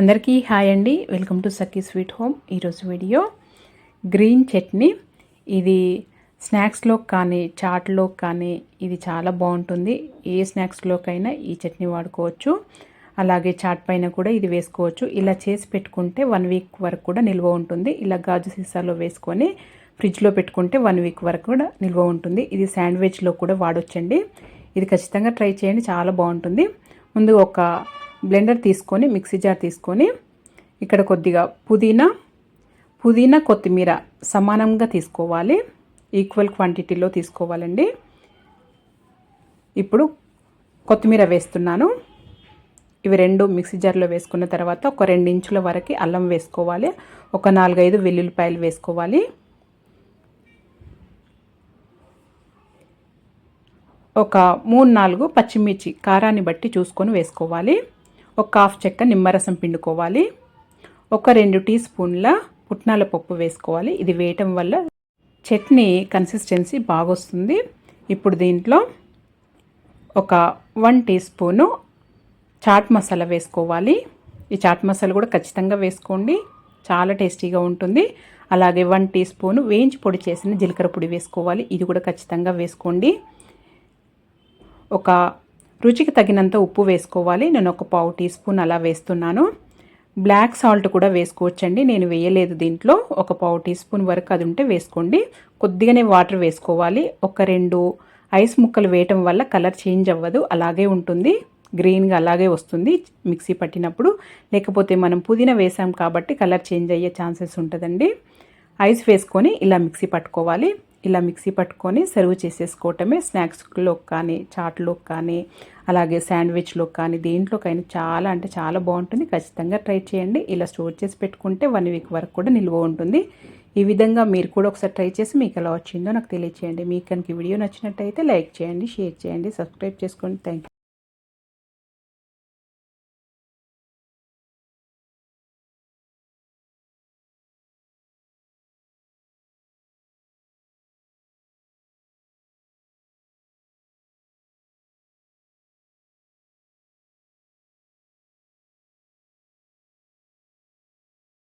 అందరికీ హాయ్ అండి. Welcome to Sakhi sweet home. ఈరోజు వీడియో గ్రీన్ చట్నీ. ఇది స్నాక్స్లో కానీ చాట్లో కానీ ఇది చాలా బాగుంటుంది. ఏ స్నాక్స్లోకైనా ఈ చట్నీ వాడుకోవచ్చు. అలాగే చాట్ పైన కూడా ఇది వేసుకోవచ్చు. ఇలా చేసి పెట్టుకుంటే వన్ వీక్ వరకు కూడా నిల్వ ఉంటుంది. ఇలా గాజు సీసాలో వేసుకొని ఫ్రిడ్జ్లో పెట్టుకుంటే వన్ వీక్ వరకు కూడా నిల్వ ఉంటుంది. ఇది శాండ్విచ్లో కూడా వాడొచ్చండి. ఇది ఖచ్చితంగా ట్రై చేయండి. చాలా బాగుంటుంది. ముందు ఒక బ్లెండర్ తీసుకొని మిక్సీ జార్ తీసుకొని ఇక్కడ కొద్దిగా పుదీనా పుదీనా కొత్తిమీర సమానంగా తీసుకోవాలి. ఈక్వల్ క్వాంటిటీలో తీసుకోవాలండి. ఇప్పుడు కొత్తిమీర వేస్తున్నాను. ఇవి రెండు మిక్సీ జార్లో వేసుకున్న తర్వాత ఒక రెండు ఇంచుల వరకు అల్లం వేసుకోవాలి. ఒక నాలుగైదు వెల్లుల్లిపాయలు వేసుకోవాలి. ఒక మూడు నాలుగు పచ్చిమిర్చి కారాన్ని బట్టి చూసుకొని వేసుకోవాలి. ఒక హాఫ్ చెక్క నిమ్మరసం పిండుకోవాలి. ఒక రెండు టీ స్పూన్ల పుట్నాల పప్పు వేసుకోవాలి. ఇది వేయటం వల్ల చట్నీ కన్సిస్టెన్సీ బాగొస్తుంది. ఇప్పుడు దీంట్లో ఒక one teaspoon chaat masala వేసుకోవాలి. ఈ చాట్ మసాలా కూడా ఖచ్చితంగా వేసుకోండి. చాలా టేస్టీగా ఉంటుంది. అలాగే వన్ టీ స్పూను వేయించి పొడి చేసిన జీలకర్ర పొడి వేసుకోవాలి. ఇది కూడా ఖచ్చితంగా వేసుకోండి. ఒక రుచికి తగినంత ఉప్పు వేసుకోవాలి. నేను ఒక పావు టీ స్పూన్ అలా వేస్తున్నాను. బ్లాక్ సాల్ట్ కూడా వేసుకోవచ్చండి. నేను వేయలేదు దీంట్లో. ఒక పావు టీ స్పూన్ వరకు అది ఉంటే వేసుకోండి. కొద్దిగానే వాటర్ వేసుకోవాలి. ఒక రెండు ఐస్ ముక్కలు వేయటం వల్ల కలర్ చేంజ్ అవ్వదు. అలాగే ఉంటుంది. గ్రీన్గా అలాగే వస్తుంది మిక్సీ పట్టినప్పుడు. లేకపోతే మనం పుదీనా వేసాం కాబట్టి కలర్ చేంజ్ అయ్యే ఛాన్సెస్ ఉంటుందండి. ఐస్ వేసుకొని ఇలా మిక్సీ పట్టుకోవాలి. ఇలా మిక్సీ పట్టుకొని సర్వ్ చేసేసుకోవటమే స్నాక్స్లో కానీ చాట్లో కానీ అలాగే శాండ్విచ్లో కానీ దేంట్లోకైనా చాలా అంటే చాలా బాగుంటుంది. ఖచ్చితంగా ట్రై చేయండి. ఇలా స్టోర్ చేసి పెట్టుకుంటే వన్ వీక్ వరకు కూడా నిల్వ ఉంటుంది. ఈ విధంగా మీరు కూడా ఒకసారి ట్రై చేసి మీకు ఎలా వచ్చిందో నాకు తెలియచేయండి. మీకు కనుక వీడియో నచ్చినట్టయితే లైక్ చేయండి షేర్ చేయండి సబ్స్క్రైబ్ చేసుకోండి. థ్యాంక్